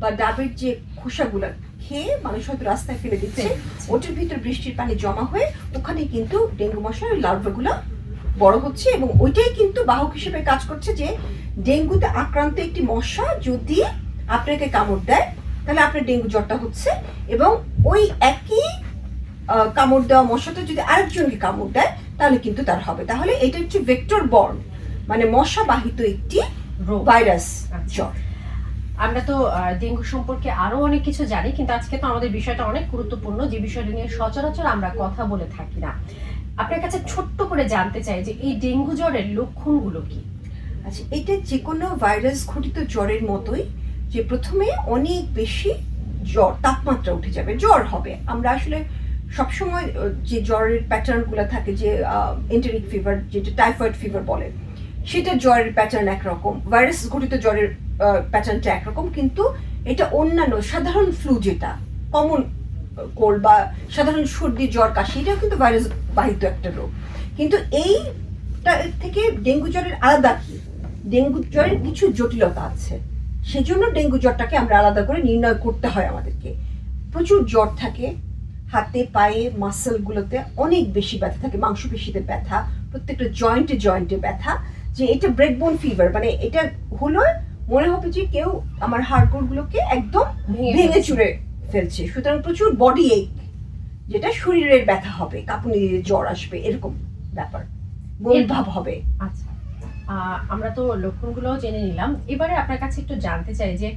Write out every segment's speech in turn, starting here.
বা ডাবের যে খোসাগুলো খেয়ে মানুষ হয়তো রাস্তায় ফেলে দিচ্ছে। ওটার ভিতর বৃষ্টির পানি জমা হয়ে ওখানে কিন্তু ডেঙ্গু মশার লার্ভাগুলো বড় হচ্ছে এবং ওইটাই কিন্তু বাহক হিসেবে কাজ করছে যে ডেঙ্গুতে আক্রান্ত একটি মশা যদি আপনাকে কামড় দেয় তাহলে আপনার ডেঙ্গু জ্বরটা হচ্ছে এবং ওই একই কামড় দেওয়া মশাটা যদি আরেকজনকে কামড় দেয় তাহলে কিন্তু তার হবে। তাহলে এটা হচ্ছে ভেক্টর বর্ন মানে মশা বাহিত একটি ভাইরাস আচ্ছা। জ্বর। আমরা তো ডেঙ্গু সম্পর্কে আরও অনেক কিছু জানি, কিন্তু আজকে তো আমাদের বিষয়টা অনেক গুরুত্বপূর্ণ, যে বিষয়টা নিয়ে সচরাচর আমরা কথা বলে থাকি না। আপনার কাছে ছোট্ট করে জানতে চাই যে এই ডেঙ্গু জ্বরের লক্ষণগুলো কি? আচ্ছা এটা যে কোনো ভাইরাস ঘটিত জ্বরের মতোই যে প্রথমে অনেক বেশি জ্বর, তাপমাত্রা উঠে যাবে, জ্বর হবে। আমরা আসলে সবসময় যে জ্বরের প্যাটার্নগুলো থাকে, যে এন্টারিক ফিভার যেটা টাইফয়েড ফিভার বলে, সেটা জ্বরের প্যাটার্ন একরকম। ভাইরাস ঘটিত জ্বরের প্যাটার্নটা একরকম, কিন্তু এটা অন্যান্য, সাধারণ ফ্লু যেটা কমন কোল্ড বা সাধারণ সর্দি, জ্বর, কাশি, এটাও কিন্তু ভাইরাস বাহিত একটা রোগ। কিন্তু এইটা থেকে ডেঙ্গু জ্বরের আলাদা কি? ডেঙ্গু জ্বরের কিছু জটিলতা আছে। সেজন্য ডেঙ্গু জ্বরটাকে আমরা আলাদা করে নির্ণয় করতে হয় আমাদেরকে। প্রচুর জ্বর থাকে, হাতে, পায়ে মাসেলগুলোতে অনেক বেশি ব্যথা থাকে, মাংসপেশিতে ব্যথা, প্রত্যেকটা জয়েন্টে জয়েন্টে ব্যথা, যে এটা ব্রেকবোন ফিভার মানে এটা হলো মনে হবে যে কেউ আমার হাড়গোড়গুলোকে একদম ভেঙে ভেঙে ফেলছে। চুরে ফেলছে। সুতরাং প্রচুর বডি এক যেটা শরীরের ব্যথা হবে কাঁপুনি দিয়ে জ্বর আসবে এরকম ব্যাপার। ভাব হবে। আচ্ছা। আমরা তো লক্ষণগুলো জেনে নিলাম। এবারে আপনার কাছে একটু জানতে চাই যে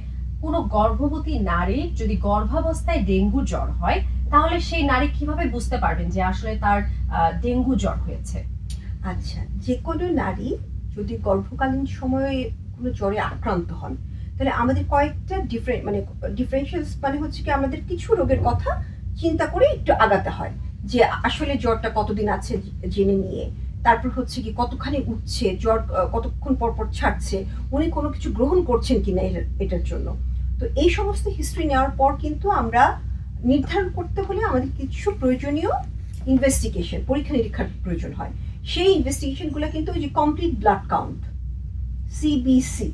কোনো গর্ভবতী নারীর যদি গর্ভাবস্থায় ডেঙ্গু জ্বর হয় তাহলে সেই নারী কীভাবে বুঝতে পারবেন যে আসলে তার আহ, ডেঙ্গু জ্বর হয়েছে? আচ্ছা যে কোনো নারী যদি গর্ভকালীন সময়ে কোনো জ্বরে আক্রান্ত হন, তাহলে আমাদের কয়েকটা ডিফারেন্ট মানে ডিফারেন্সিয়ালস মানে হচ্ছে কি আমাদের কিছু রোগের কথা চিন্তা করে একটু আগাতে হয়। যে আসলে জ্বরটা কতদিন আছে জেনে নিয়ে, তারপর হচ্ছে কি কতখানি উঠছে, জ্বর কতক্ষণ পর পর ছাড়ছে, উনি কোনো কিছু গ্রহণ করছেন কিনা এটার জন্য। তো এই সমস্ত হিস্ট্রি নেওয়ার পর কিন্তু আমরা নির্ধারণ করতে হলে আমাদের কিছু প্রয়োজনীয় ইনভেস্টিগেশন পরীক্ষা নিরীক্ষার প্রয়োজন হয়। সেই ইনভেস্টিগেশনগুলো কিন্তু ওই যে কমপ্লিট ব্লাড কাউন্ট সিবিসি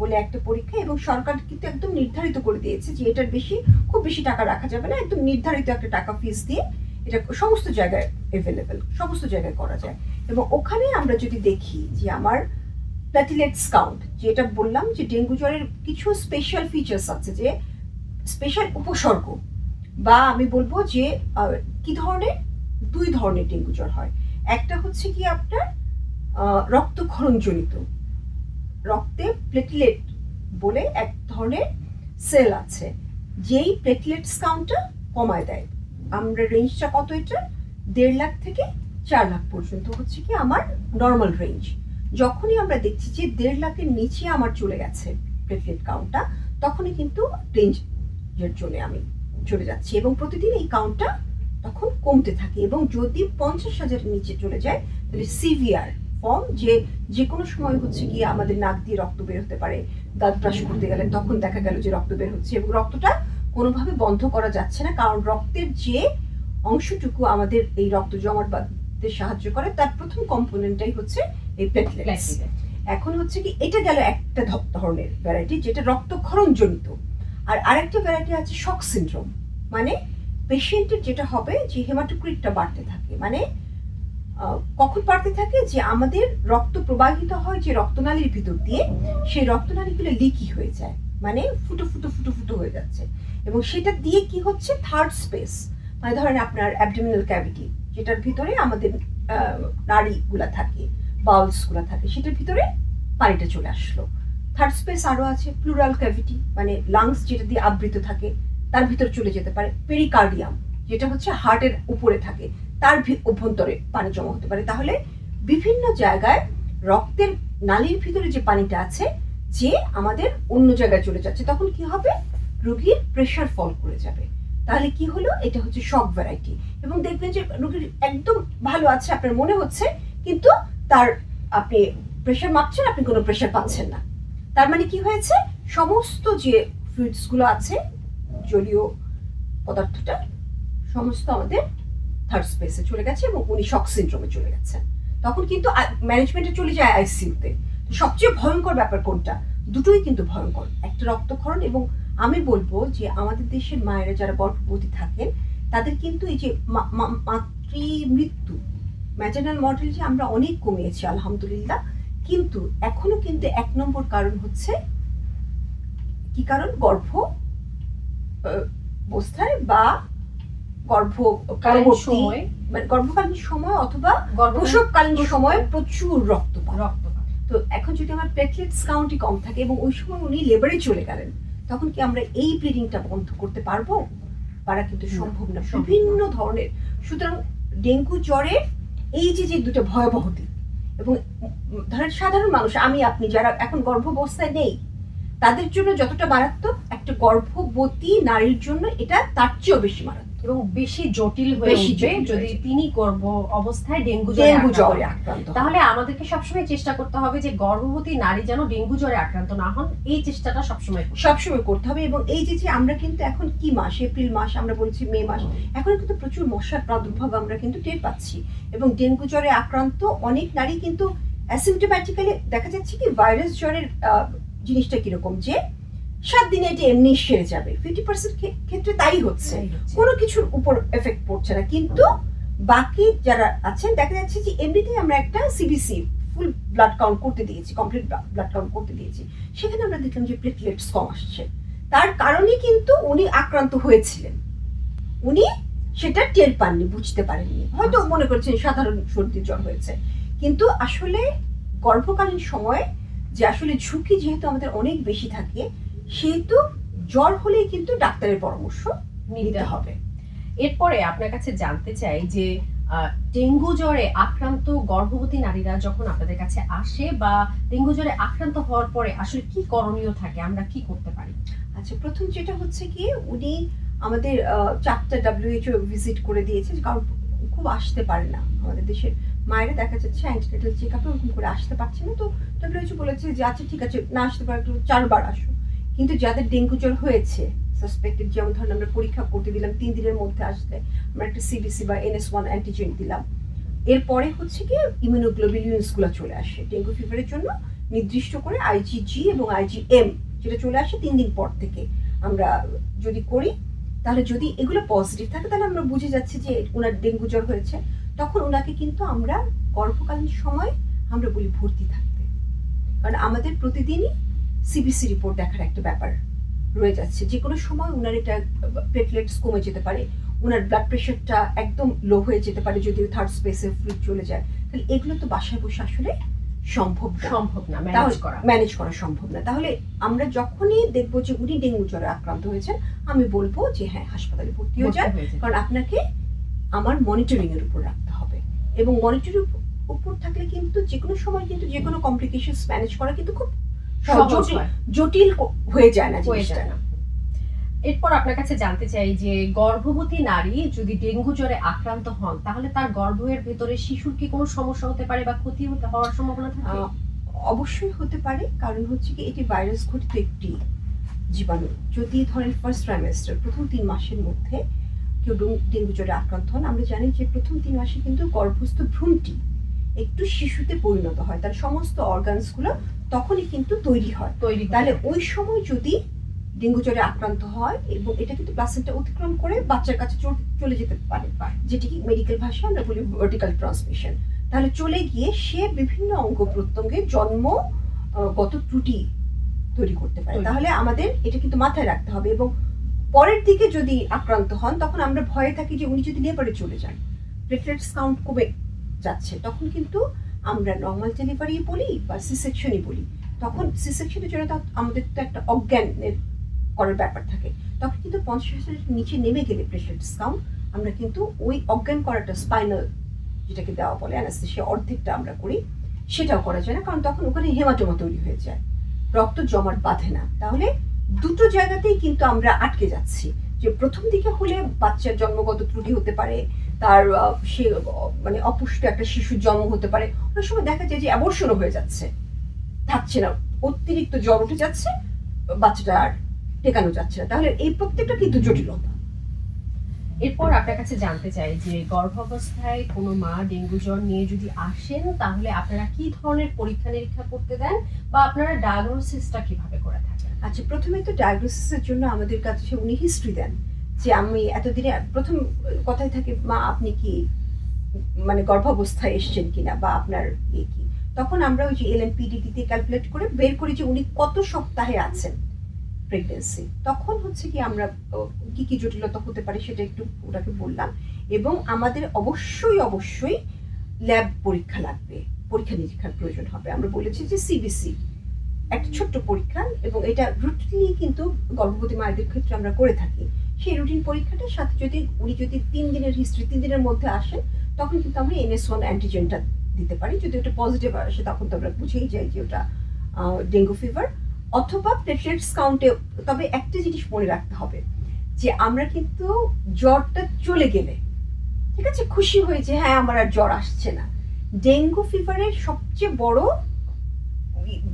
বলে একটা পরীক্ষা এবং সরকার কিন্তু একদম নির্ধারিত করে দিয়েছে যে এটার বেশি, খুব বেশি টাকা রাখা যাবে না। একদম নির্ধারিত একটা টাকা ফিস দিয়ে এটা সমস্ত জায়গায় অ্যাভেলেবেল সমস্ত জায়গায় করা যায়। এবং ওখানে আমরা যদি দেখি যে আমার প্ল্যাটিলেটস কাউন্ট যেটা বললাম যে ডেঙ্গু জ্বরের কিছু স্পেশাল ফিচার্স আছে যে স্পেশাল উপসর্গ বা আমি বলব যে কি ধরনের? দুই ধরনের ডেঙ্গু জ্বর হয়। একটা হচ্ছে কি আপনার রক্তক্ষরণজনিত রক্তে প্লেটলেট বলে এক ধরনের সেল আছে। যেই প্লেটলেটস কাউন্টটা কমায় দেয়। আমরা রেঞ্জটা কত এটা? দেড় লাখ থেকে চার লাখ পর্যন্ত হচ্ছে কি আমার নর্মাল রেঞ্জ যখনই আমরা দেখছি যে দেড় লাখের নিচে আমার চলে গেছে প্লেটলেট কাউন্টটা তখনই কিন্তু রেঞ্জের জন্য আমি চলে যাচ্ছি এবং প্রতিদিন এই কাউন্টটা তখন কমতে থাকে এবং যদি পঞ্চাশ হাজারের নিচে চলে যায়, তাহলে সিভিয়ার ফর্ম যে যে কোনো সময় হচ্ছে গিয়ে আমাদের নাক দিয়ে রক্ত বের হতে পারে। দাঁত ব্রাশ করতে গেলে তখন দেখা গেল যে রক্ত বের হচ্ছে এবং রক্তটা কোনোভাবে বন্ধ করা যাচ্ছে না কারণ রক্তের যে অংশটুকু আমাদের এই রক্ত জমাট বাঁধতে সাহায্য করে তার প্রথম কম্পোনেন্টটাই হচ্ছে এই প্লেটলেটস এখন হচ্ছে কি এটা গেল একটা ধরনের ভ্যারাইটি যেটা রক্তক্ষরণ জনিত আর আরেকটা ভ্যারাইটি আছে শক সিনড্রোম মানে পেশেন্টের যেটা হবে যে হেমাটোক্রিটটা বাড়তে থাকে। মানে কখন বাড়তে থাকে যে আমাদের রক্ত প্রবাহিত হয় যে রক্তনালীর ভিতর দিয়ে, সেই রক্তনালীগুলো লিকি হয়ে যায় মানে ফুটো ফুটো ফুটো ফুটো হয়ে যাচ্ছে। এবং সেটা দিয়ে কি হচ্ছে? থার্ড স্পেস মানে ধরেন আপনার অ্যাবডোমিনাল ক্যাভিটি যেটার ভিতরে আমাদের নাড়িগুলা থাকে বাউলসগুলো থাকে, সেটার ভিতরে পানিটা চলে আসলো। থার্ড স্পেস আরও আছে প্লুরাল ক্যাভিটি মানে লাংস যেটা দিয়ে আবৃত থাকে, তার ভিতর চলে যেতে পারে পেরিকার্ডিয়াম যেটা হচ্ছে হার্টের উপরে থাকে। তার অভ্যন্তরে পানি জমা হতে পারে। তাহলে বিভিন্ন জায়গায় রক্তের নালীর ভিতরে যে পানিটা আছে, যে আমাদের অন্য জায়গায় চলে যাচ্ছে, তখন কি হবে? রোগীর প্রেশার ফল করে যাবে। তাহলে কি হলো? এটা হচ্ছে শক ভ্যারাইটি এবং দেখবেন যে রোগীর একদম ভালো আছে আপনার মনে হচ্ছে, কিন্তু তার আপনি প্রেশার মাপছেন, আপনি কোনো প্রেশার পাচ্ছেন না। তার মানে কি হয়েছে? সমস্ত যে ফ্লুইডসগুলো আছে, জলীয় পদার্থটা, সমস্ত আমাদের থার্ড স্পেসে চলে গেছে এবং উনি শক সিনড্রোমে চলে গেছেন। তখন কিন্তু ম্যানেজমেন্টে চলে যায় আইসিইউতে সবচেয়ে ভয়ঙ্কর ব্যাপার কোনটা? দুটোই কিন্তু ভয়ঙ্কর। একটা রক্তক্ষরণ এবং আমি বলব যে আমাদের দেশের মায়েরা যারা গর্ভবতী থাকেন, তাদের কিন্তু এই যে মাতৃ মৃত্যু ম্যাটার্নাল মর্টালিটি আমরা অনেক কমিয়েছি, আলহামদুলিল্লাহ। কিন্তু এখনও কিন্তু এক নম্বর কারণ হচ্ছে, কি কারণ? গর্ভ অবস্থায় বা গর্ভ কালীন সময় মানে গর্ভকালীন সময় অথবা গর্ভকালীন প্রসবকালীন সময় প্রচুর রক্তপাত। রক্তপাত। তো এখন যদি আমার প্লেটলেটস কাউন্টই কম থাকে এবং ওই সময় উনি লেবারে চলে গেলেন তখন কি আমরা এই ব্লিডিংটা বন্ধ করতে পারব? পারা কিন্তু সম্ভব না। বিভিন্ন ধরনের। সুতরাং ডেঙ্গু জ্বরের এই যে যে দুটো ভয়াবহ দিক এবং ধরেন সাধারণ মানুষ আমি আপনি যারা এখন গর্ভাবস্থায় নেই তাদের জন্য যতটা মারাত্মক একটা গর্ভবতী নারীর জন্য এটা তার চেয়েও বেশি মারাত্মক। এবং বেশি জটিল হয়ে উঠবে যদি তিনি গর্ভ অবস্থায় ডেঙ্গু জ্বরে আক্রান্ত। তাহলে আমাদেরকে সবসময় চেষ্টা করতে হবে যে গর্ভবতী নারী যেন ডেঙ্গু জ্বরে আক্রান্ত না হন। এই চেষ্টাটা সবসময় সবসময় করতে হবে এবং এই যে যে আমরা কিন্তু এখন কি মাস? এপ্রিল মাস আমরা বলছি মে মাস। এখন কিন্তু প্রচুর মশার প্রাদুর্ভাব আমরা কিন্তু টের পাচ্ছি। এবং ডেঙ্গু জ্বরে আক্রান্ত অনেক নারী কিন্তু অ্যাসিমটোম্যাটিক্যালি দেখা যাচ্ছে কি ভাইরাস জ্বরের জিনিসটা কীরকম যে সাত দিনে এটি এমনি সেরে যাবে। ফিফটি পার্সেন্ট ক্ষেত্রে তাই হচ্ছে। কোনো কিছুর উপর এফেক্ট পড়ছে না। কিন্তু বাকি যারা আছেন দেখা যাচ্ছে যে এমনিতেই আমরা একটা সিবিসি ফুল ব্লাড কাউন্ট করতে দিয়েছি কমপ্লিট ব্লাড কাউন্ট করতে দিয়েছি। সেখানে আমরা দেখলাম যে প্লেটলেটস কম আসছে। তার কারণে কিন্তু উনি আক্রান্ত হয়েছিলেন। উনি সেটা টের পাননি বুঝতে পারেননি। হয়তো আচ্ছা। মনে করছেন সাধারণ সর্দি জ্বর হয়েছে। কিন্তু আসলে গর্ভকালীন সময়ে যে আসলে ঝুঁকি যেহেতু আমাদের অনেক বেশি থাকে সেহেতু জ্বর হলেই কিন্তু ডাক্তারের পরামর্শ নিতে হবে। এরপরে আপনার কাছে জানতে চাই যে ডেঙ্গু জ্বরে আক্রান্ত গর্ভবতী নারীরা যখন আপনাদের কাছে আসে বা ডেঙ্গু জ্বরে আক্রান্ত হওয়ার পরে আসলে কি করণীয় থাকে আমরা কি করতে পারি? আচ্ছা প্রথম যেটা হচ্ছে কি উনি আমাদের চারটা ডাব্লিউএইচও ভিজিট করে দিয়েছে কারণ খুব আসতে পারে না। আমাদের দেশের মায়েরা দেখা যাচ্ছে অ্যান্টিনেটাল চেক আপে ওরকম করে আসতে পারছে না তো ডাব্লিউএইচও বলেছে যে আচ্ছা ঠিক আছে না আসতে পারে একটু চারবার আসো কিন্তু যাদের ডেঙ্গু জ্বর হয়েছে সাসপেক্টেড যেমন ধরেন আমরা পরীক্ষা করতে দিলাম, তিন দিনের মধ্যে আসলে আমরা একটা সিবিসি বা এনএস ওয়ান অ্যান্টিজেন দিলাম। এরপরে হচ্ছে কি ইমিউনোগ্লোবিলিউন্সগুলো চলে আসে। ডেঙ্গু ফিভারের জন্য নির্দিষ্ট করে আইজিজি এবং আইজিএম যেটা চলে আসে তিন দিন পর থেকে। আমরা যদি করি, তাহলে যদি এগুলো পজিটিভ থাকে, তাহলে আমরা বুঝে যাচ্ছি যে ওনার ডেঙ্গু জ্বর হয়েছে। তখন ওনাকে কিন্তু আমরা গর্ভকালীন সময় আমরা বলি ভর্তি থাকতে। কারণ আমাদের প্রতিদিনই সিবিসি রিপোর্ট দেখার একটা ব্যাপার রয়ে যাচ্ছে। যে কোনো সময় ওনার এটা প্লেটলেটস কমে যেতে পারে। ওনার ব্লাড প্রেশারটা একদম লো হয়ে যেতে পারে যদি থার্ড স্পেসে ফ্লুইড চলে যায়। তাহলে এগুলো তো বাসায় বসে আসলে সম্ভব সম্ভব না ম্যানেজ করা। ম্যানেজ করা সম্ভব না। তাহলে আমরা যখনই দেখব যে উনি ডেঙ্গু জ্বরে আক্রান্ত হয়েছেন আমি বলব যে হ্যাঁ হাসপাতালে ভর্তি হয়ে যান। যেতে কারণ আপনাকে আমার মনিটরিং এর উপর রাখতে হবে। এবং মনিটরিং উপর থাকলে কিন্তু যে কোনো সময় কিন্তু যে কোনো কমপ্লিকেশন ম্যানেজ করা কিন্তু খুব জটিল হয়। যায় না জিনিসটা। এরপর আপনার কাছে জানতে চাই যে গর্ভবতী নারী যদি ডেঙ্গু জ্বরে আক্রান্ত হন তাহলে তার গর্ভের ভেতরে শিশুর কি কোনো সমস্যা হতে পারে বা ক্ষতি হতে হওয়ার সম্ভাবনা থাকে? অবশ্যই হতে পারে। কারণ হচ্ছে কি এটি ভাইরাস ঘটিত একটি জীবাণু। যদি ধরেন ফার্স্ট ট্রাইমেস্টার প্রথম তিন মাসের মধ্যে কেউ ডেঙ্গু জ্বরে আক্রান্ত হন আমরা জানি যে প্রথম তিন মাসে কিন্তু গর্ভস্থ ভ্রূণটি একটু শিশুতে পরিণত হয় তার সমস্ত অর্গানসগুলো তখনই কিন্তু তৈরি হয়। তৈরি তাহলে ওই সময় যদি ডেঙ্গু জ্বরে আক্রান্ত হয় এবং এটা কিন্তু প্লাসেন্টা অতিক্রম করে বাচ্চার কাছে চলে যেতে পারে। যেটিকে মেডিকেল ভাষায় আমরা বলি ভার্টিক্যাল ট্রান্সমিশন তাহলে চলে গিয়ে সে বিভিন্ন অঙ্গ প্রত্যঙ্গে জন্ম গত ত্রুটি তৈরি করতে পারে। তাহলে আমাদের এটা কিন্তু মাথায় রাখতে হবে এবং পরের দিকে যদি আক্রান্ত হন তখন আমরা ভয়ে থাকি যে উনি যদি লেবারে চলে যান। প্লেটলেটস কাউন্ট কমে যাচ্ছে, তখন কিন্তু আমরা নর্মাল ডেলিভারি বলি বা সি সেকশনই বলি। তখন সি সেকশনের জন্য তো আমাদের তো একটা অজ্ঞানের করার ব্যাপার থাকে। তখন কিন্তু পঞ্চাশ হাজারের নিচে নেমে গেলে প্লেটলেটস কাউন্ট আমরা কিন্তু ওই অজ্ঞান করাটা স্পাইনাল যেটাকে দেওয়া বলে অ্যানাস্থেশিয়া অর্ধেকটা আমরা করি, সেটাও করা যায় না, কারণ তখন ওখানে হেমাটোমা তৈরি হয়ে যায়। রক্ত জমাট বাঁধে না। তাহলে দুটো জায়গাতেই কিন্তু আমরা আটকে যাচ্ছি। যে প্রথম দিকে হলে বাচ্চার জন্মগত ত্রুটি হতে পারে তার সে মানে অপুষ্ট একটা শিশুর জন্ম হতে পারে। অনেক সময় দেখা যায় যে অ্যাবর্ষণও হয়ে যাচ্ছে। থাকছে না। অতিরিক্ত জ্বর উঠে যাচ্ছে বাচ্চাটা আর টেকানো যাচ্ছে না। তাহলে এই প্রত্যেকটা কিন্তু জটিলতা। এরপর আপনার কাছে জানতে চাই যে গর্ভাবস্থায় কোনো মা ডেঙ্গু জ্বর নিয়ে যদি আসেন তাহলে আপনারা কি ধরনের পরীক্ষা নিরীক্ষা করতে দেন বা আপনারা ডায়াগনোসিসটা কীভাবে করে থাকেন? আচ্ছা প্রথমে তো ডায়াগনোসিসের জন্য আমাদের কাছে উনি হিস্ট্রি দেন। যে আমি এতদিনে, প্রথম কথাই থাকে, মা, আপনি কি মানে গর্ভাবস্থায় এসছেন কিনা বা আপনার ইয়ে কি? তখন আমরা ওই যে এল এন দিয়ে ক্যালকুলেট করে বের করি যে উনি কত সপ্তাহে আছেন প্রেগনেন্সি তখন হচ্ছে কি আমরা কি কি জটিলতা হতে পারে সেটা একটু ওটাকে বললাম এবং আমাদের অবশ্যই অবশ্যই ল্যাব পরীক্ষা লাগবে, পরীক্ষা নিরীক্ষার প্রয়োজন হবে। আমরা বলেছি যে সিবিসি একটা ছোট্ট পরীক্ষা এবং এটা রুটিনই কিন্তু গর্ভবতী মায়েদের ক্ষেত্রে আমরা করে থাকি। সেই রুটিন পরীক্ষাটার সাথে যদি উনি যদি তিন দিনের হিস্ট্রি তিন দিনের মধ্যে আসেন, তখন কিন্তু আমরা এনএস ওয়ান অ্যান্টিজেনটা দিতে পারি। যদি ওটা পজিটিভ আসে, তখন তো আমরা বুঝেই যাই যে ওটা ডেঙ্গু ফিভার অথবা প্লেটলেটস কাউন্টে তবে একটা জিনিস মনে রাখতে হবে যে আমরা কিন্তু জ্বরটা চলে গেলে, ঠিক আছে? খুশি হয়ে যে হ্যাঁ আমার আর জ্বর আসছে না। ডেঙ্গু ফিভারের সবচেয়ে বড়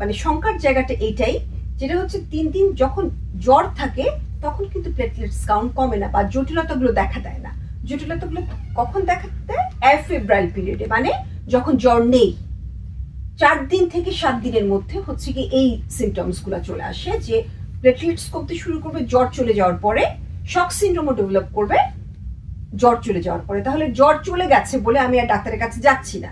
মানে শঙ্কার জায়গাটা এইটাই, যেটা হচ্ছে তিন দিন যখন জ্বর থাকে তখন কিন্তু প্লেটলেটস কাউন্ট কমে না বা জটিলতাগুলো দেখা দেয় না। জটিলতাগুলো কখন দেখা দেয়? অ্যাফেব্রাইল পিরিয়ডে মানে যখন জ্বর নেই। চার দিন থেকে সাত দিনের মধ্যে হচ্ছে কি এই সিমটমসগুলো চলে আসে যে প্লেটলেটস কমতে শুরু করবে, জ্বর চলে যাওয়ার পরে শক সিন্ড্রোমও ডেভেলপ করবে, জ্বর চলে যাওয়ার পরে। তাহলে জ্বর চলে গেছে বলে আমি আর ডাক্তারের কাছে যাচ্ছি না।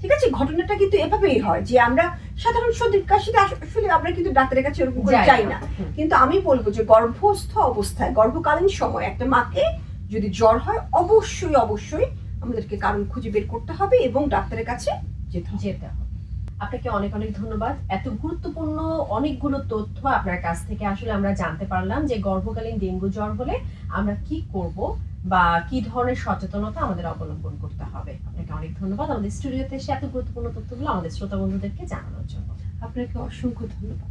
ঠিক আছে? ঘটনাটা কিন্তু এভাবেই হয় যে আমরা সাধারণ সর্দির কাশিতে আসলে আমরা কিন্তু ডাক্তারের কাছে এরকম করে যাই না। কিন্তু আমি বলব যে গর্ভস্থ অবস্থায় গর্ভকালীন সময় একটা মাকে যদি জ্বর হয় অবশ্যই অবশ্যই আমাদেরকে কারণ খুঁজে বের করতে হবে এবং ডাক্তারের কাছে যেতে হবে। যেতে হবে। আপনাকে অনেক অনেক ধন্যবাদ। এত গুরুত্বপূর্ণ অনেকগুলো তথ্য আপনার কাছ থেকে আসলে আমরা জানতে পারলাম যে গর্ভকালীন ডেঙ্গু জ্বর হলে আমরা কি করব বা কি ধরনের সচেতনতা আমাদের অবলম্বন করতে হবে। আপনাকে অনেক ধন্যবাদ। আমাদের স্টুডিওতে এসে এত গুরুত্বপূর্ণ তথ্যগুলো আমাদের শ্রোতা বন্ধুদেরকে জানানোর জন্য। আপনাকে অসংখ্য ধন্যবাদ।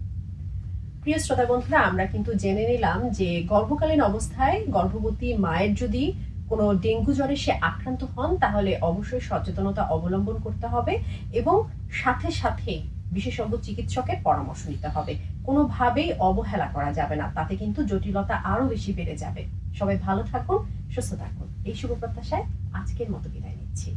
প্রিয় শ্রোতা বন্ধুরা আমরা কিন্তু জেনে নিলাম যে গর্ভকালীন অবস্থায় গর্ভবতী মায়ের যদি কোনো ডেঙ্গু জ্বরে সে আক্রান্ত হন তাহলে অবশ্যই সচেতনতা অবলম্বন করতে হবে এবং সাথে সাথেই বিশেষজ্ঞ চিকিৎসকের পরামর্শ নিতে হবে। কোনোভাবেই অবহেলা করা যাবে না তাতে কিন্তু জটিলতা আরও বেশি বেড়ে যাবে। সবাই ভালো থাকুন সুস্থ থাকুন। এই শুভ প্রত্যাশায় আজকের মতো বিদায় নিচ্ছি।